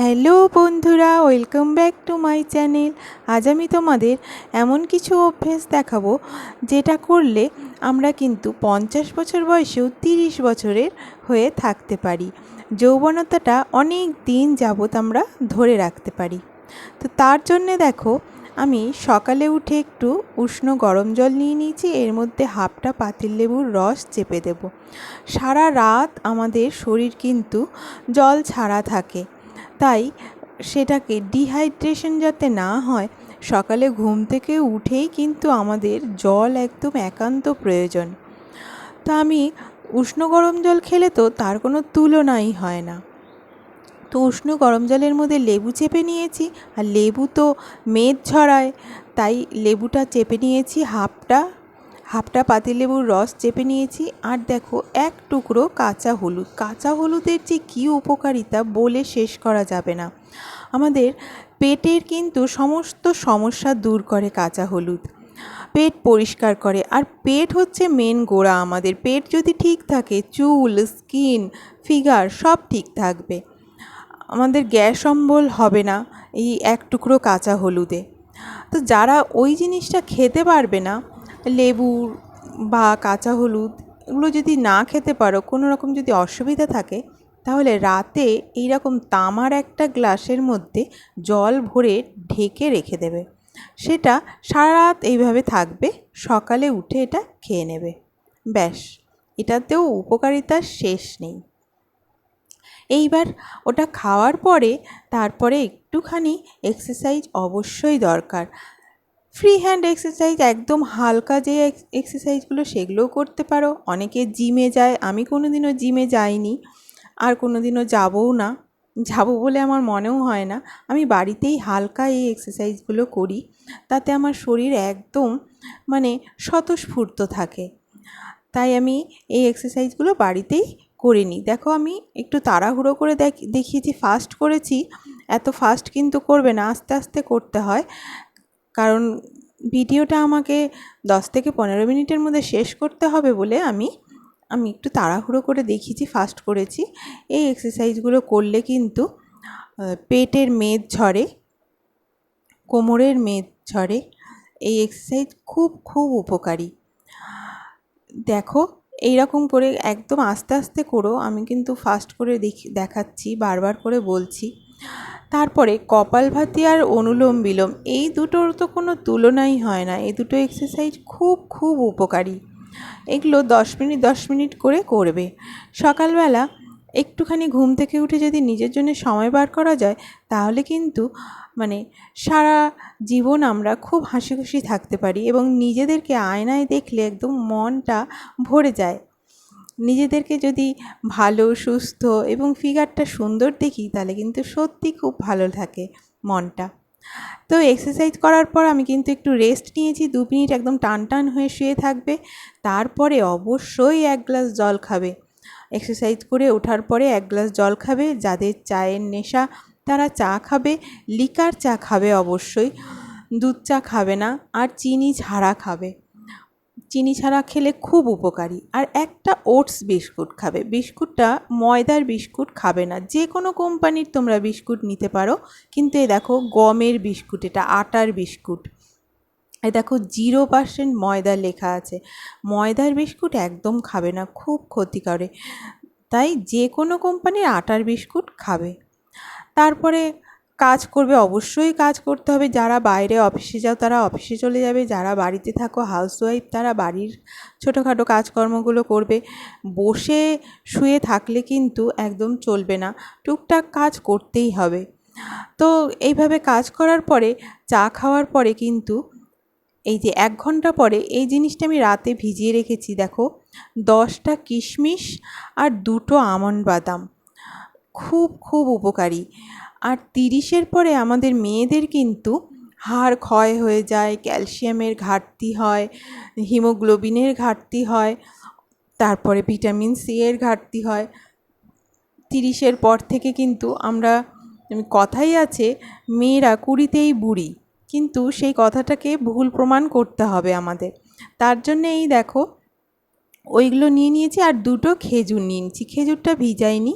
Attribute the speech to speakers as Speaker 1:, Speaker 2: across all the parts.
Speaker 1: Hello বন্ধুরা, welcome back to my channel. আজ আমি তোমাদের এমন কিছু অভ্যেস দেখাবো যেটা করলে আমরা কিন্তু পঞ্চাশ বছর বয়সেও তিরিশ বছরের হয়ে থাকতে পারি। যৌবনতাটা অনেক দিন যাবৎ আমরা ধরে রাখতে পারি। তো তার জন্যে দেখো, আমি সকালে উঠে একটু উষ্ণ গরম জল নিয়ে নিয়েছি, এর মধ্যে হাফটা পাতিল লেবুর রস চেপে দেব। সারা রাত আমাদের শরীর কিন্তু জল ছাড়া থাকে। তাই সেটাকে ডিহাইড্রেশন যাতে না হয়, সকালে ঘুম থেকে উঠেই কিন্তু আমাদের জল একদম একান্ত প্রয়োজন। তা আমি উষ্ণ গরম জল খেলে তো তার কোনো তুলনাই হয় না। তো উষ্ণ গরম জলের মধ্যে লেবু চেপে নিয়েছি, আর লেবু তো মেদ ঝরায় তাই লেবুটা চেপে নিয়েছি হাফটা হাফটা পাতিলেবুর রস চেপে নিয়েছি আর দেখো এক টুকরো কাঁচা হলুদ। কাঁচা হলুদের যে কী উপকারিতা বলে শেষ করা যাবে না। আমাদের পেটের কিন্তু সমস্ত সমস্যা দূর করে কাঁচা হলুদ। পেট পরিষ্কার করে। আর পেট হচ্ছে মেন গোড়া আমাদের। পেট যদি ঠিক থাকে, চুল স্কিন ফিগার সব ঠিক থাকবে। আমাদের গ্যাস অম্বল হবে না এই এক টুকরো কাঁচা হলুদে। তো যারা ওই জিনিসটা খেতে পারবে না লেবুর বা কাঁচা হলুদ এগুলো যদি না খেতে পারো, কোনো রকম যদি অসুবিধা থাকে, তাহলে রাতে এই রকম তামার একটা গ্লাসের মধ্যে জল ভরে ঢেকে রেখে দেবে। সেটা সারা রাত এইভাবে থাকবে, সকালে উঠে এটা খেয়ে নেবে। ব্যাস, এটাতেও উপকারিতার শেষ নেই। এইবার ওটা খাওয়ার পরে তারপরে একটুখানি এক্সারসাইজ অবশ্যই দরকার। ফ্রি হ্যান্ড এক্সারসাইজ একদম হালকা যে এক্সারসাইজগুলো সেগুলোও করতে পারো। অনেকে জিমে যায়, আমি কোনো দিনও জিমে যাইনি, আর কোনো দিনও যাবও না। যাব বলে আমার মনেও হয় না। আমি বাড়িতেই হালকা এই এক্সারসাইজগুলো করি, তাতে আমার শরীর একদম মানে স্বতঃস্ফূর্ত থাকে। তাই আমি এই এক্সারসাইজগুলো বাড়িতেই করে নিই। দেখো আমি একটু তাড়াহুড়ো করে দেখিয়েছি ফাস্ট করেছি, এত ফাস্ট কিন্তু করবে না, আস্তে আস্তে করতে হয়। কারণ ভিডিওটা আমাকে দশ থেকে পনেরো মিনিটের মধ্যে শেষ করতে হবে বলে আমি আমি একটু তাড়াহুড়ো করে দেখিয়েছি ফাস্ট করেছি। এই এক্সারসাইজগুলো করলে কিন্তু পেটের মেদ ঝরে, কোমরের মেদ ঝরে। এই এক্সারসাইজ খুব খুব উপকারী। দেখো এই রকম করে একদম আস্তে আস্তে করো। আমি কিন্তু ফাস্ট করে দেখি, দেখাচ্ছি, বারবার করে বলছি। তারপরে কপালভাতি আর অনুলোম বিলোম, এই দুটোর তো কোনো তুলনাই হয় না। এই দুটো এক্সারসাইজ খুব খুব উপকারী। এগুলো দশ মিনিট দশ মিনিট করে করবে। সকালবেলা একটুখানি ঘুম থেকে উঠে যদি নিজের জন্য সময় বার করা যায়, তাহলে কিন্তু মানে সারা জীবন আমরা খুব হাসি খুশি থাকতে পারি এবং নিজেদেরকে আয়নায় দেখলে একদম মনটা ভরে যায়। নিজেদেরকে যদি ভালো, সুস্থ এবং ফিগারটা সুন্দর দেখি, তাহলে কিন্তু সত্যি খুব ভালো থাকে মনটা। তো এক্সারসাইজ করার পর আমি কিন্তু একটু রেস্ট নিয়েছি, দু মিনিট একদম টান টান হয়ে শুয়ে থাকবে, তারপরে অবশ্যই এক গ্লাস জল খাবে। এক্সারসাইজ করে ওঠার পরে এক গ্লাস জল খাবে, যাদের চায়ের নেশা তারা চা খাবে লিকার চা খাবে অবশ্যই, দুধ চা খাবে না, আর চিনি ছাড়া খাবে। চিনি ছাড়া খেলে খুব উপকারী। আর একটা ওটস বিস্কুট খাবে। বিস্কুটটা ময়দার বিস্কুট খাবে না। যে কোনো কোম্পানির তোমরা বিস্কুট নিতে পারো। কিন্তু এই দেখো গমের বিস্কুট, এটা আটার বিস্কুট। এই দেখো জিরো পার্সেন্ট ময়দা লেখা আছে। ময়দার বিস্কুট একদম খাবে না, খুব ক্ষতি করে। তাই যে কোনো কোম্পানির আটার বিস্কুট খাবে। তারপরে কাজ করবে, অবশ্যই কাজ করতে হবে। যারা বাইরে অফিসে যাও, তারা অফিসে চলে যাবে। যারা বাড়িতে থাকো হাউসওয়াইফ তারা বাড়ির ছোটোখাটো কাজকর্মগুলো করবে। বসে শুয়ে থাকলে কিন্তু একদম চলবে না। টুকটাক কাজ করতেই হবে। তো এইভাবে কাজ করার পরে, চা খাওয়ার পরে কিন্তু এই যে এক ঘণ্টা পরে এই জিনিসটা আমি রাতে ভিজিয়ে রেখেছি, দেখো। দশটা কিশমিশ আর দুটো আমন্ড বাদাম। খুব খুব উপকারী। আর তিরিশের পরে আমাদের মেয়েদের কিন্তু হাড় ক্ষয় হয়ে যায়, ক্যালসিয়ামের ঘাটতি হয়, হিমোগ্লোবিনের ঘাটতি হয়, তারপরে ভিটামিন সি এর ঘাটতি হয়। তিরিশের পর থেকে কিন্তু আমরা কথাই আছে, মেয়েরা কুড়িতেই বুড়ি। কিন্তু সেই কথাটাকে ভুল প্রমাণ করতে হবে আমাদের। তার জন্যে এই দেখো ওইগুলো নিয়ে নিয়েছি আর দুটো খেজুর নিয়ে নিয়েছি। খেজুরটা ভিজাইনি।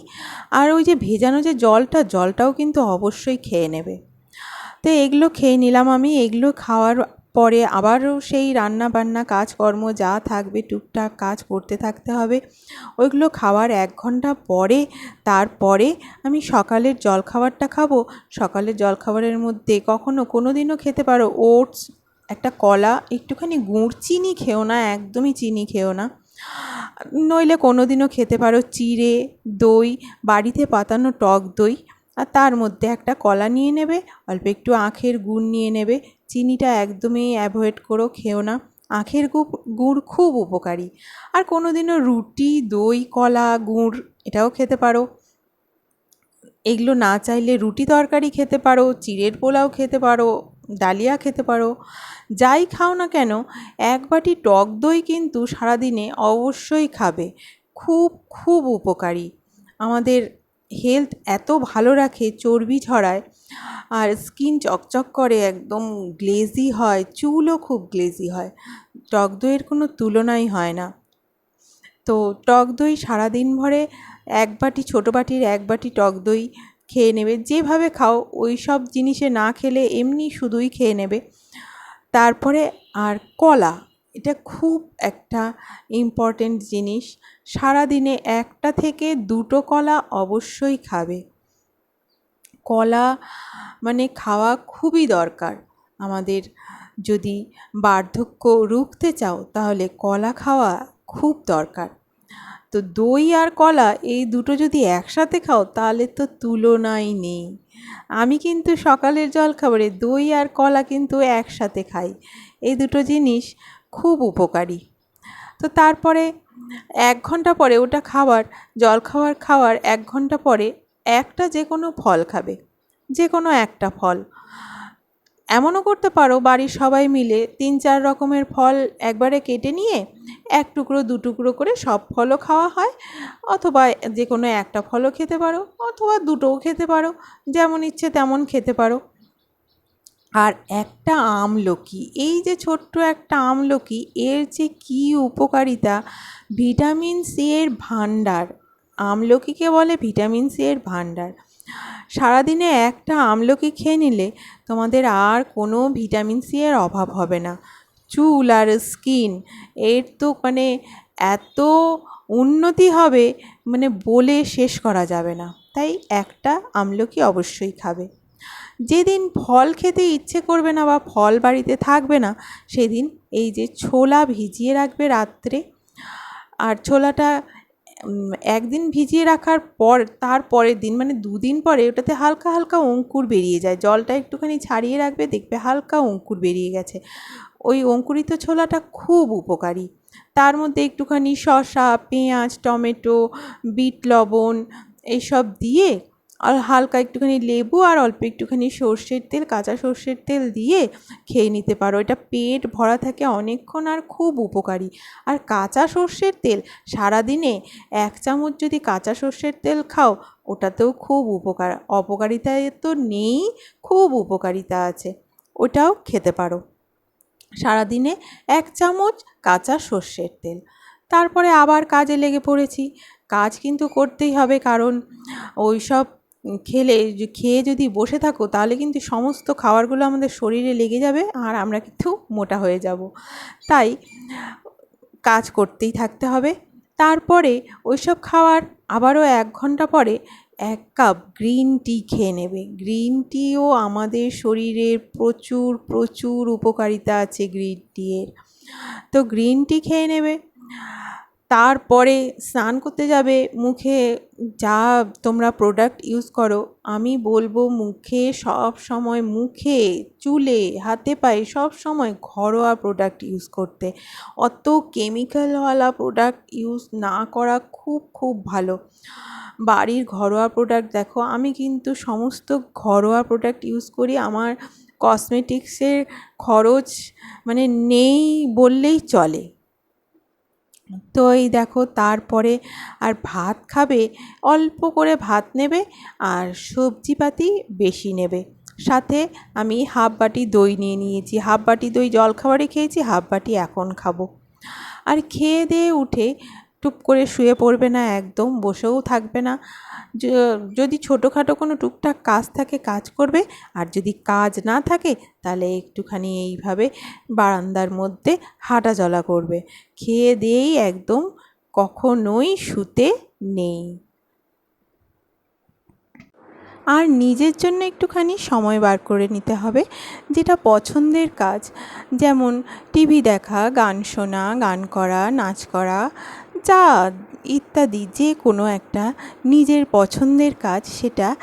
Speaker 1: আর ওই যে ভেজানো যে জলটা, জলটাও কিন্তু অবশ্যই খেয়ে নেবে। তো এগুলো খেয়ে নিলাম আমি। এগুলো খাওয়ার পরে আবারও সেই রান্না বান্না কাজকর্ম যা থাকবে, টুকটাক কাজ করতে থাকতে হবে। ওইগুলো খাওয়ার এক ঘণ্টা পরে, তারপরে আমি সকালের জলখাবারটা খাব। সকালের জলখাবারের মধ্যে কখনো কোনো দিনও খেতে পারো, ওটস, একটা কলা, একটুখানি গুড়, চিনি খেও না, একদমই চিনি খেও না। নইলে কোনো দিনও খেতে পারো চিড়ে, দই, বাড়িতে পাতানো টক দই, আর তার মধ্যে একটা কলা নিয়ে নেবে, অল্প একটু আখের গুড় নিয়ে নেবে। চিনিটা একদমই অ্যাভয়েড করো, খেও না। আখের গুড় খুব উপকারী। আর কোনো দিনও রুটি, দই, কলা, গুড় এটাও খেতে পারো। এগুলো না চাইলে রুটি তরকারি খেতে পারো, চিড়ের পোলাও খেতে পারো। ডালিয়া খেতে পারো। যাই খাও না কেন, এক বাটি টক দই কিন্তু সারাদিনে অবশ্যই খাবে। খুব খুব উপকারী। আমাদের হেলথ এত ভালো রাখে চর্বি ঝরায় আর স্কিন চকচক করে, একদম গ্লেজি হয়, চুলও খুব গ্লেজি হয়। টক দইয়ের কোনো তুলনাই হয় না। তো টক দই সারাদিন ভরে এক বাটি, ছোটো বাটির এক বাটি টক দই খেয়ে নেবে। যেভাবে খাও ওই সব জিনিসে না খেলে এমনি শুধুই খেয়ে নেবে। তারপরে আর কলা, এটা খুব একটা ইম্পর্টেন্ট জিনিস। সারাদিনে একটা থেকে দুটো কলা অবশ্যই খাবে। কলা মানে খাওয়া খুবই দরকার। আমাদের যদি বার্ধক্য রুখতে চাও, তাহলে কলা খাওয়া খুব দরকার। তো দই আর কলা এই দুটো যদি একসাথে খাও, তাহলে তো তুলনাই নেই। আমি কিন্তু সকালের জলখাবারে দই আর কলা কিন্তু একসাথে খাই। এই দুটো জিনিস খুব উপকারী। তো তারপরে এক ঘণ্টা পরে ওটা খাবার জলখাবার খাওয়ার এক ঘণ্টা পরে একটা যে কোনো ফল খাবে, যে কোনো একটা ফল। এমনও করতে পারো, বাড়ির সবাই মিলে তিন চার রকমের ফল একবারে কেটে নিয়ে এক টুকরো, দু টুকরো করে সব ফলও খাওয়া হয়। অথবা যে কোনো একটা ফলও খেতে পারো, অথবা দুটোও খেতে পারো, যেমন ইচ্ছে তেমন খেতে পারো। আর একটা আমলকি, এই যে ছোট্ট একটা আমলকি, এর যে কী উপকারিতা, ভিটামিন সি এর ভাণ্ডার, আমলকিকে বলে ভিটামিন সি এর ভাণ্ডার। সারাদিনে একটা আমলকি খেয়ে নিলে তোমাদের আর কোনো ভিটামিন সি এর অভাব হবে না। চুল আর স্কিন, এর তো মানে এত উন্নতি হবে মানে বলে শেষ করা যাবে না। তাই একটা আমলকি অবশ্যই খাবে। যেদিন ফল খেতে ইচ্ছে করবে না বা ফল বাড়িতে থাকবে না, সেদিন এই যে ছোলা ভিজিয়ে রাখবে রাত্রে, আর ছোলাটা একদিন ভিজিয়ে রাখার পর, তার পরের দিন মানে দুদিন পরে ওটাতে হালকা হালকা অঙ্কুর বেরিয়ে যায়। জলটা একটুখানি ছাড়িয়ে রাখবে, দেখবে হালকা অঙ্কুর বেরিয়ে গেছে। ওই অঙ্কুরিত ছোলাটা খুব উপকারী। তার মধ্যে একটুখানি শসা, পেঁয়াজ, টমেটো, বিট লবণ, এইসব দিয়ে আর হালকা একটুখানি লেবু আর অল্প একটুখানি সর্ষের তেল, কাঁচা সর্ষের তেল দিয়ে খেয়ে নিতে পারো। এটা পেট ভরা থাকে অনেকক্ষণ আর খুব উপকারী। আর কাঁচা সর্ষের তেল, সারাদিনে এক চামচ যদি কাঁচা সর্ষের তেল খাও, ওটাতেও খুব উপকার। অপকারিতা তো নেই, খুব উপকারিতা আছে। ওটাও খেতে পারো। সারাদিনে এক চামচ কাঁচা সর্ষের তেল। তারপরে আবার কাজে লেগে পড়েছি। কাজ কিন্তু করতেই হবে কারণ ওই সব খেলে খেয়ে যদি বসে থাকো, তাহলে কিন্তু সমস্ত খাবারগুলো আমাদের শরীরে লেগে যাবে আর আমরা কিন্তু মোটা হয়ে যাব। তাই কাজ করতেই থাকতে হবে। তারপরে ওইসব খাওয়ার আবারও এক ঘণ্টা পরে এক কাপ গ্রিন টি খেয়ে নেবে। গ্রিন টিও আমাদের শরীরের প্রচুর প্রচুর উপকারিতা আছে গ্রিন টি এর। তো গ্রিন টি খেয়ে নেবে। তারপরে স্নান করতে যাবে, মুখে যা তোমরা প্রোডাক্ট ইউজ করো, আমি বলব মুখে সব সময়, মুখে, চুলে, হাতে পায়ে সব সময় ঘরোয়া প্রোডাক্ট ইউজ করতে। অত কেমিক্যালওয়ালা প্রোডাক্ট ইউজ না করা খুব খুব ভালো। বাড়ির ঘরোয়া প্রোডাক্ট দেখো, আমি কিন্তু সমস্ত ঘরোয়া প্রোডাক্ট ইউজ করি, আমার কসমেটিক্সের খরচ মানে নেই বললেই চলে। তো এই দেখো তারপরে আর ভাত খাবে, অল্প করে ভাত নেবে আর সবজিপাতি বেশি নেবে। সাথে আমি হাফ বাটি দই নিয়ে নিয়েছি, হাফ বাটি দই জলখাবারে খেয়েছি, হাফ বাটি এখন খাব। আর খেয়ে দিয়ে উঠে টুপ করে শুয়ে পড়বে না, একদম বসেও থাকবে না। যদি ছোটোখাটো কোনো টুকটাক কাজ থাকে, কাজ করবে। আর যদি কাজ না থাকে, তাহলে একটুখানি এইভাবে বারান্দার মধ্যে হাঁটা চলা করবে। খেয়ে দিয়েই একদম কখনোই শুতে নেই। আর নিজের জন্য একটুখানি সময় বার করে নিতে হবে, যেটা পছন্দের কাজ। যেমন টিভি দেখা, গান শোনা, গান করা, নাচ করা যা ইত্যাদি যে কোনো একটা নিজের পছন্দের কাজ সেটা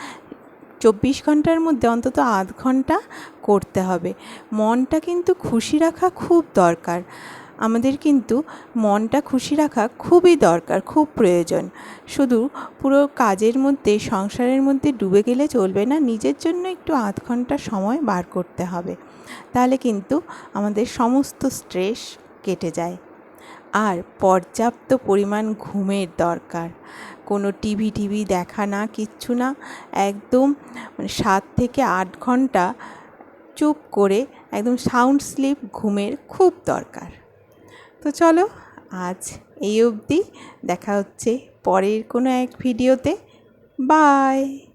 Speaker 1: চব্বিশ ঘণ্টার মধ্যে অন্তত আধ ঘণ্টা করতে হবে। মনটা কিন্তু খুশি রাখা খুব দরকার। আমাদের কিন্তু মনটা খুশি রাখা খুবই দরকার, খুব প্রয়োজন। শুধু পুরো কাজের মধ্যে, সংসারের মধ্যে ডুবে গেলে চলবে না, নিজের জন্য একটু আধ ঘণ্টা সময় বার করতে হবে। তাহলে কিন্তু আমাদের সমস্ত স্ট্রেস কেটে যায়। আর পর্যাপ্ত পরিমাণ ঘুমের দরকার। কোনো টিভি টিভি দেখা না, কিচ্ছু না। একদম সাত থেকে আট ঘণ্টা চুপ করে একদম সাউন্ড স্লিপ ঘুমের খুব দরকার। তো চলো, আজ এই অবধি দেখা হচ্ছে পরের কোনো এক ভিডিওতে বাই